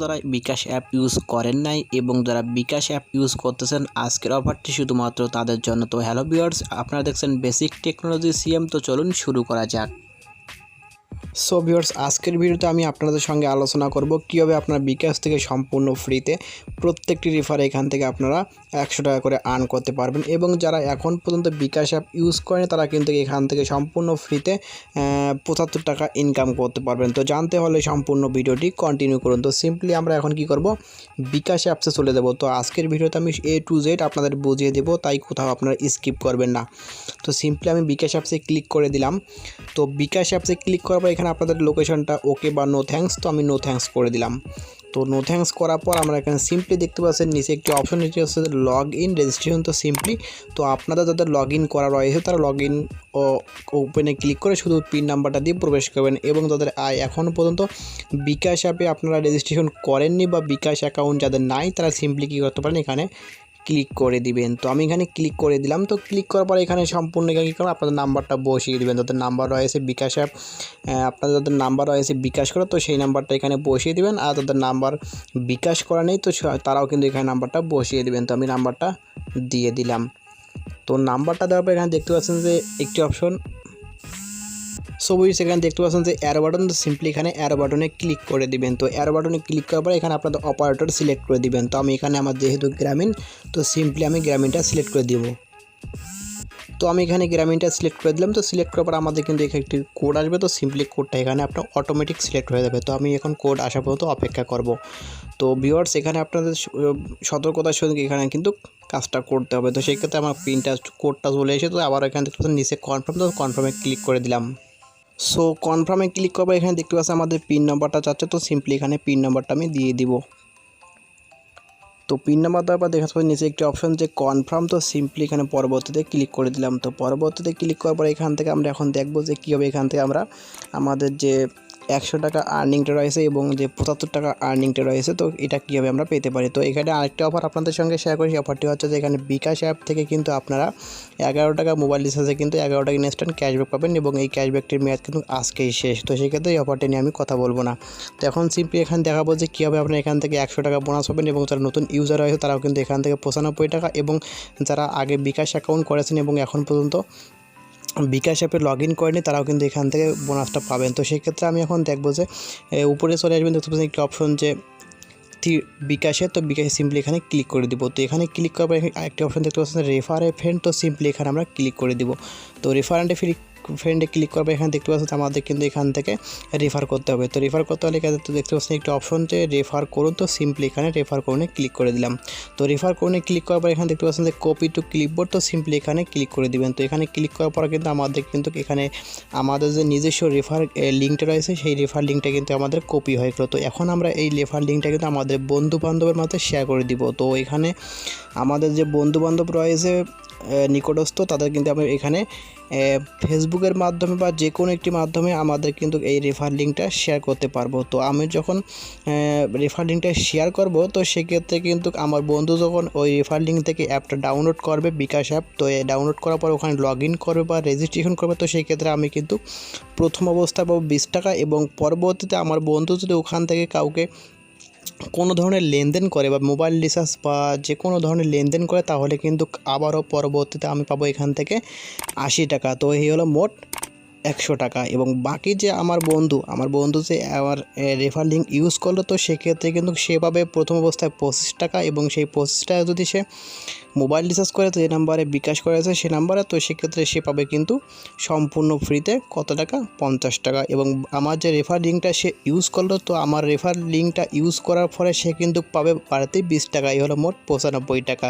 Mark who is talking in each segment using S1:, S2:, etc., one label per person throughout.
S1: যারা বিকাশ app use করেন নাই এবং যারা বিকাশ অ্যাপ ইউজ করতেছেন, আজকের অফারটি শুধুমাত্র তাদের জন্য। তো হ্যালো বিয়ার্স আপনারা দেখছেন বেসিক টেকনোলজি সিএম। তো চলুন শুরু করা যাক। সো ভিউয়ার্স আজকের ভিডিওতে আমি আপনাদের সঙ্গে আলোচনা করব কীভাবে আপনারা বিকাশ থেকে সম্পূর্ণ ফ্রিতে প্রত্যেকটি রেফারে এখান থেকে আপনারা একশো টাকা করে আর্ন করতে পারবেন এবং যারা এখন পর্যন্ত বিকাশ অ্যাপ ইউজ করেন, তারা কিন্তু এখান থেকে সম্পূর্ণ ফ্রিতে পঁচাত্তর টাকা ইনকাম করতে পারবেন। তো জানতে হলে সম্পূর্ণ ভিডিওটি কন্টিনিউ করুন। তো সিম্পলি আমরা এখন কি করব? বিকাশ অ্যাপসে চলে যাব। তো আজকের ভিডিওতে আমি এ টু জেড আপনাদের বুঝিয়ে দেবো, তাই কোথাও আপনারা স্কিপ করবেন না। তো সিম্পলি আমি বিকাশ অ্যাপসে ক্লিক করে দিলাম। তো বিকাশ অ্যাপসে ক্লিক করার পর এখানে আপনাদের লোকেশনটা ওকে বা নো থ্যাংকস তো আমি নো থ্যাঙ্কস করে দিলাম। তো নো থ্যাঙ্কস করার পর আমরা এখানে সিম্পলি দেখতে পাচ্ছেন, নিচে একটি অপশন এটি হচ্ছে লগ ইন রেজিস্ট্রেশন তো সিম্পলি তো আপনাদের যাদের লগ ইন করা রয়েছে, তারা লগ ইন ওপেনে ক্লিক করে শুধু পিন নাম্বারটা দিয়ে প্রবেশ করবেন এবং তাদের আয় এখনও পর্যন্ত বিকাশ অ্যাপে আপনারা রেজিস্ট্রেশন করেননি বা বিকাশ অ্যাকাউন্ট যাদের নাই, তারা সিম্পলি কী করতে পারেন এখানে ক্লিক করে দিবেন। তো আমি এখানে ক্লিক করে দিলাম। তো ক্লিক করার পর এখানে সম্পূর্ণ এখানে কী করবেন আপনাদের নাম্বারটা বসিয়ে দিবেন। যাদের নাম্বার রয়েছে বিকাশ অ্যাপ আপনাদের যাদের নাম্বার রয়েছে বিকাশ করা, তো সেই নাম্বারটা এখানে বসিয়ে দিবেন। আর যাদের নাম্বার বিকাশ করা নেই, তো তারাও কিন্তু এখানে নাম্বারটা বসিয়ে দিবেন। তো আমি নাম্বারটা দিয়ে দিলাম। তো নাম্বারটা দেওয়ার পর এখানে দেখতে পাচ্ছেন যে একটি অপশন সো বুঝি সেখানে দেখতে পাচ্ছেন যে অ্যারো বাটন তো সিম্পলি এখানে অ্যারো বাটনে ক্লিক করে দিবেন। তো অ্যারো বাটনে ক্লিক করার পর এখানে আপনাদের অপারেটর সিলেক্ট করে দিবেন। তো আমি এখানে আমার যেহেতু গ্রামীণ, তো সিম্পলি আমি গ্রামীণটা সিলেক্ট করে দিব। তো আমি এখানে গ্রামীণটা সিলেক্ট করে দিলাম। তো সিলেক্ট করার পর আমাদের কিন্তু এখানে একটি কোড আসবে। তো সিম্পলি কোডটা এখানে আপনার অটোমেটিক সিলেক্ট হয়ে যাবে। তো আমি এখন কোড আসা পর্যন্ত অপেক্ষা করব। তো ভিওয়ার্স এখানে আপনাদের সতর্কতার সঙ্গে এখানে কিন্তু কাজটা করতে হবে। তো সেই ক্ষেত্রে আমার পিনটা কোডটা চলে এসে তো আবার এখানে পাচ্ছেন নিচে কনফার্ম তো কনফার্মে ক্লিক করে দিলাম। সো কনফার্মে ক্লিক করব, এখানে দেখতে পাচ্ছি আমাদের পিন নাম্বারটা চাচ্ছে তো সিম্পলি এখানে পিন নাম্বারটা আমি দিয়ে দিব। তো পিন নাম্বার দেওয়ার দেখা যাচ্ছে নিচে একটি অপশন যে কনফার্ম তো সিম্পলি এখানে পরবর্তীতে ক্লিক করে দিলাম। তো পরবর্তীতে ক্লিক করার পর এখান থেকে আমরা এখন দেখব যে কীভাবে এখান থেকে আমরা আমাদের যে একশো টাকা আর্নিংটা রয়েছে এবং যে পঁচাত্তর টাকা আর্নিংটা রয়েছে, তো এটা কীভাবে আমরা পেতে পারি? তো এখানে আরেকটা অফার আপনাদের সঙ্গে শেয়ার করি। অফারটি হচ্ছে যে এখানে বিকাশ অ্যাপ থেকে কিন্তু আপনারা এগারো টাকা মোবাইল রিচার্জে কিন্তু এগারো টাকা ইনস্ট্যান্ট ক্যাশব্যাক পাবেন এবং এই ক্যাশব্যাকটির মেয়াদ কিন্তু আজকেই শেষ। তো সেক্ষেত্রে এই অফারটি নিয়ে আমি কথা বলব না। তো এখন সিম্পলি এখানে দেখাবো যে কীভাবে আপনারা এখান থেকে একশো টাকা বোনাস পাবেন এবং যারা নতুন ইউজার রয়েছে, তারাও কিন্তু এখান থেকে পঁচানব্বই টাকা এবং যারা আগে বিকাশ অ্যাকাউন্ট করেছেন এবং এখন পর্যন্ত বিকাশ অ্যাপে লগ ইন করেনি তারাও কিন্তু এখান থেকে বোনাসটা পাবেন। তো সেক্ষেত্রে আমি এখন দেখব যে উপরে চলে আসবেন, দেখতে পাচ্ছেন একটি অপশন যে বিকাশে, তো বিকাশে সিম্পলি এখানে ক্লিক করে দিব। তো এখানে ক্লিক করার পর একটি অপশন দেখতে পাচ্ছেন রেফার এ ফ্রেন্ড তো সিম্পলি এখানে আমরা ক্লিক করে দিব। তো রেফারেন্টে ফ্রি ফ্রেন্ডে ক্লিক করবে, এখানে দেখতে পাচ্ছেন আমাদের কিন্তু এখান থেকে রেফার করতে হবে। তো রেফার করতে হলে এখানে তো দেখতে পাচ্ছেন একটি অপশন যে রেফার করুন, তো সিম্পলি এখানে রেফার করুনে ক্লিক করে দিলাম। তো রেফার করুনে ক্লিক করার পর এখানে দেখতে পাচ্ছেন যে কপি টু ক্লিপবোর্ড তো সিম্পলি এখানে ক্লিক করে দিবেন। তো এখানে ক্লিক করার পর কিন্তু আমাদের কিন্তু এখানে আমাদের যে নিজস্ব রেফার লিঙ্কটা রয়েছে, সেই রেফার লিঙ্কটা কিন্তু আমাদের কপি হয়ে গেলো। তো এখন আমরা এই রেফার লিঙ্কটা কিন্তু আমাদের বন্ধু বান্ধবের মধ্যে শেয়ার করে দিব। তো এখানে আমাদের যে বন্ধু বান্ধব রয়েছে নিকটস্থ, তাদের কিন্তু আমি এখানে ফেসবুকের মাধ্যমে বা যে কোনো একটি মাধ্যমে আমাদের কিন্তু এই রেফার লিঙ্কটা শেয়ার করতে পারব। তো আমি যখন রেফার লিঙ্কটা শেয়ার করব, তো সেক্ষেত্রে কিন্তু আমার বন্ধু যখন ওই রেফার লিঙ্ক থেকে অ্যাপটা ডাউনলোড করবে, বিকাশ অ্যাপ তো ডাউনলোড করার পর ওখানে লগ ইন করবে বা রেজিস্ট্রেশন করবে, তো সেই ক্ষেত্রে আমি কিন্তু প্রথম অবস্থায় পাবো বিশ টাকা এবং পরবর্তীতে আমার বন্ধু যদি ওখান থেকে কাউকে কোনো ধরনের লেনদেন করে বা মোবাইল রিচার্জ বা যে কোনো ধরনের লেনদেন করে, তাহলে কিন্তু আবারও পরবর্তীতে আমি পাবো এখান থেকে আশি টাকা। তো এই হলো মোট একশো টাকা এবং বাকি যে আমার বন্ধু আমার বন্ধু যে আমার রেফার লিঙ্ক ইউজ করল, তো সেক্ষেত্রে কিন্তু সেভাবে প্রথম অবস্থায় পঁচিশ টাকা এবং সেই পঁচিশ টাকা যদি সে মোবাইল রিচার্জ করে, তো যে নাম্বারে বিকাশ করেছে সে নাম্বারে তো সেক্ষেত্রে সে পাবে কিন্তু সম্পূর্ণ ফ্রিতে কত টাকা? পঞ্চাশ টাকা এবং আমার যে রেফার লিঙ্কটা সে ইউজ করল, তো আমার রেফার লিঙ্কটা ইউজ করার ফলে সে কিন্তু পাবে বাড়াতেই বিশ টাকা, এই হলো মোট পঁচানব্বই টাকা।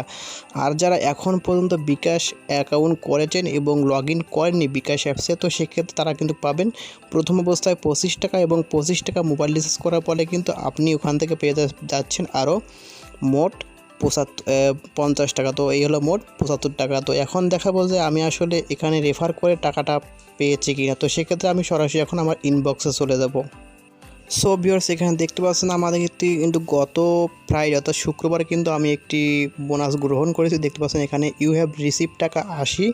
S1: আর যারা এখন পর্যন্ত বিকাশ অ্যাকাউন্ট করেছেন এবং লগ ইন করেননি বিকাশ অ্যাপসে তো সেক্ষেত্রে তারা কিন্তু পাবেন। প্রথম অবস্থায় পঁচিশ টাকা এবং পঁচিশ টাকা মোবাইল রিচার্জ করার ফলে কিন্তু আপনি ওখান থেকে পেয়ে যাচ্ছেন আরও মোট পঁচাত্তর পঞ্চাশ টাকা। তো এই হলো মোট পঁচাত্তর টাকা। তো এখন দেখাবো যে আমি আসলে এখানে রেফার করে টাকাটা পেয়েছি কিনা। তো সেক্ষেত্রে আমি সরাসরি এখন আমার ইনবক্সে চলে যাব। সো ভিউয়ার্স এখানে দেখতে পাচ্ছেন আমাদের একটি কিন্তু গত প্রায় অর্থাৎ শুক্রবার কিন্তু আমি একটি বোনাস গ্রহণ করেছি। দেখতে পাচ্ছেন এখানে ইউ হ্যাভ রিসিভ টাকা আশি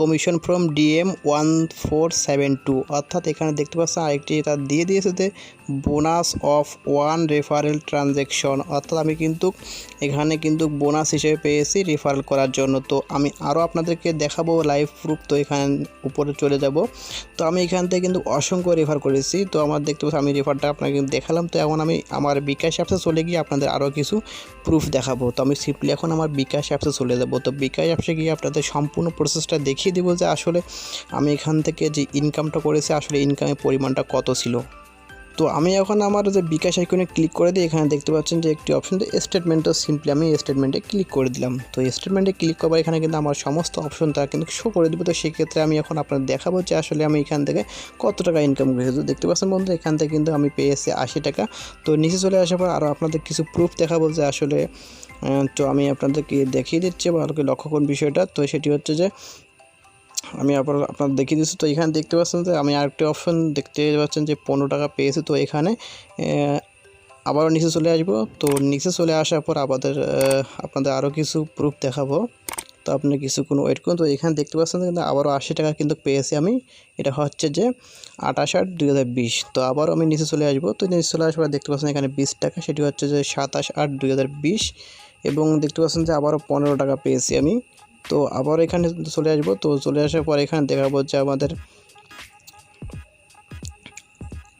S1: commission from DM one four seven two অর্থাৎ এখানে দেখতে পাচ্ছেন আরেকটি তার দিয়ে দিয়েছে যে bonus of one referral transaction অর্থাৎ আমি কিন্তু এখানে কিন্তু বোনাস হিসেবে পেয়েছি রেফারেল করার জন্য। তো আমি আরও আপনাদেরকে দেখাবো লাইভ প্রুফ তো এখানে উপরে চলে যাব। তো আমি এখান থেকে কিন্তু অসংখ্য রেফার করেছি। তো আমার দেখতে পাচ্ছি আমি রেফারটা আপনাকে দেখালাম। তো এখন আমি আমার বিকাশ অ্যাপসে চলে গিয়ে আপনাদের আরও কিছু প্রুফ দেখাবো। তো আমি সিম্পলি এখন আমার বিকাশ অ্যাপসে চলে যাব। তো বিকাশ অ্যাপসে গিয়ে আপনাদের সম্পূর্ণ প্রসেসটা দেখিয়ে দেবো যে আসলে আমি এখান থেকে যে ইনকামটা করেছি, আসলে ইনকামের পরিমাণটা কত ছিল। তো আমি এখন আমার যে বিকাশ আইকনে ক্লিক করে দিই এখানে দেখতে পাচ্ছেন যে একটি অপশন তো সিম্পলি আমি স্টেটমেন্টে ক্লিক করে দিলাম। তো স্টেটমেন্টে ক্লিক করবার এখানে কিন্তু আমার সমস্ত অপশন তারা কিন্তু শো করে দেবে। তো সেক্ষেত্রে আমি এখন আপনার দেখাবো যে আসলে আমি এখান থেকে কত টাকা ইনকাম করেছি। তো দেখতে পাচ্ছেন বন্ধু এখান থেকে কিন্তু আমি পেয়েছি আশি টাকা। তো নিচে চলে আসার পর আরও আপনাদের কিছু প্রুফ দেখাবো যে আসলে তো আমি আপনাদেরকে দেখিয়ে দিচ্ছি ভালো করে লক্ষ্য করুন বিষয়টা। তো সেটি হচ্ছে যে আমি আবার আপনার দেখিয়ে দিচ্ছি। তো এখানে দেখতে পাচ্ছেন যে আমি আরেকটি অপশন দেখতে পাচ্ছেন যে পনেরো টাকা পেয়েছি। তো এখানে আবারও নিচে চলে আসব। তো নিচে চলে আসার পর আমাদের আপনাদের আরও কিছু প্রুফ দেখাবো। তো আপনি কিছুক্ষণ ওয়েট করুন। তো এখানে দেখতে পাচ্ছেন কিন্তু আবারও আশি টাকা কিন্তু পেয়েছি আমি। এটা হচ্ছে যে আঠাশ আট দুই হাজার বিশ। তো আবারও আমি নিচে চলে আসব। তো নিচে চলে আসার পর দেখতে পাচ্ছেন এখানে বিশ টাকা, সেটি হচ্ছে যে সাতাশ আট দুই হাজার বিশ। এবং দেখতে পাচ্ছেন যে আবারও পনেরো টাকা পেয়েছি আমি। তো আবার এখানে চলে আসব। তো চলে আসার পর এখানে দেখাবো যে আমাদের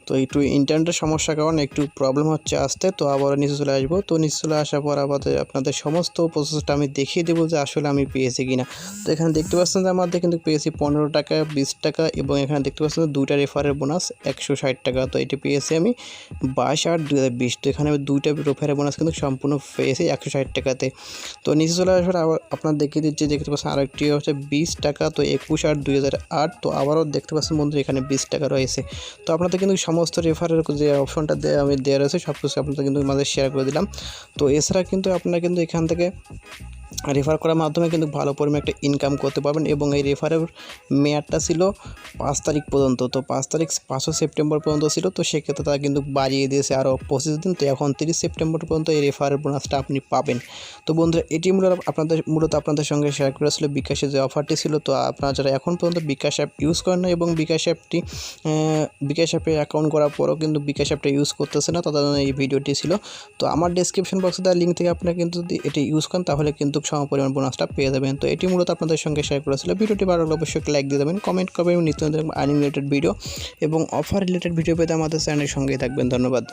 S1: তো একটু ইন্টারনেটের সমস্যার কারণে একটু প্রবলেম হচ্ছে আসতে, তো আবার নিচে চলে আসব। তো নিচে চলে আসার পর আবার আপনাদের সমস্ত প্রসেসটা আমি দেখিয়ে দেবো যে আসলে আমি পেয়েছি কিনা। তো এখানে দেখতে পাচ্ছেন যে আমাদের কিন্তু পেয়েছি পনেরো টাকা, বিশ টাকা এবং এখানে দেখতে পাচ্ছেন যে দুইটা রেফারের বোনাস একশো ষাট টাকা। তো এটি পেয়েছি আমি বাইশ আট দু হাজার বিশ। তো এখানে আমি দুইটা রেফারের বোনাস কিন্তু সম্পূর্ণ পেয়েছি একশো ষাট টাকাতে। তো নিচে চলে আসার আবার আপনার দেখিয়ে দিচ্ছি, দেখতে পাচ্ছেন আরেকটি হচ্ছে বিশ টাকা, তো একুশ আট দুই হাজার আট। তো আবারও দেখতে পাচ্ছেন বন্ধু এখানে বিশ টাকা রয়েছে। তো আপনাদের কিন্তু সমস্ত রেফারের যে অপশনটা আমি দেওয়া রয়েছে সব কিছু আপনাদের কিন্তু মাঝে শেয়ার করে দিলাম। তো এছাড়া কিন্তু আপনারা কিন্তু এখান থেকে রেফার করার মাধ্যমে কিন্তু ভালো পরিমাণে একটা ইনকাম করতে পারবেন এবং এই রেফারের মেয়াদটা ছিল পাঁচ তারিখ পর্যন্ত। তো পাঁচ তারিখ পাঁচশো সেপ্টেম্বর পর্যন্ত ছিল, তো সেক্ষেত্রে তারা কিন্তু বাড়িয়ে দিয়েছে আরও পঁচিশ দিন। তো এখন তিরিশ সেপ্টেম্বর পর্যন্ত এই রেফারের বোনাসটা আপনি পাবেন। তো বন্ধুরা, এটি মূলত আপনাদের মূলত আপনাদের সঙ্গে শেয়ার করেছিল বিকাশের যে অফারটি ছিল। তো আপনারা যারা এখন পর্যন্ত বিকাশ অ্যাপ ইউজ করেন না এবং বিকাশ অ্যাপটি বিকাশ অ্যাপে অ্যাকাউন্ট করার পরও কিন্তু বিকাশ অ্যাপটা ইউজ করতেছে না, তাদের এই ভিডিওটি ছিল। তো আমার ডিসক্রিপশন বক্সে দেওয়া লিঙ্ক থেকে আপনারা কিন্তু যদি এটি ইউজ করেন, তাহলে কিন্তু সম পরিমাণ বোনাসটা পেয়ে যাবেন। তো এটি মূলত আপনাদের সঙ্গে শেয়ার করেছিল। ভিডিওটি ভালো লাগলে অবশ্যই লাইক দিয়ে দেবেন কমেন্ট করবেন নিত্য নতুন আর্নিং রিলেটেড ভিডিও এবং অফার রিলেটেড ভিডিও পেতে আমাদের চ্যানেলের সঙ্গেই থাকবেন। ধন্যবাদ।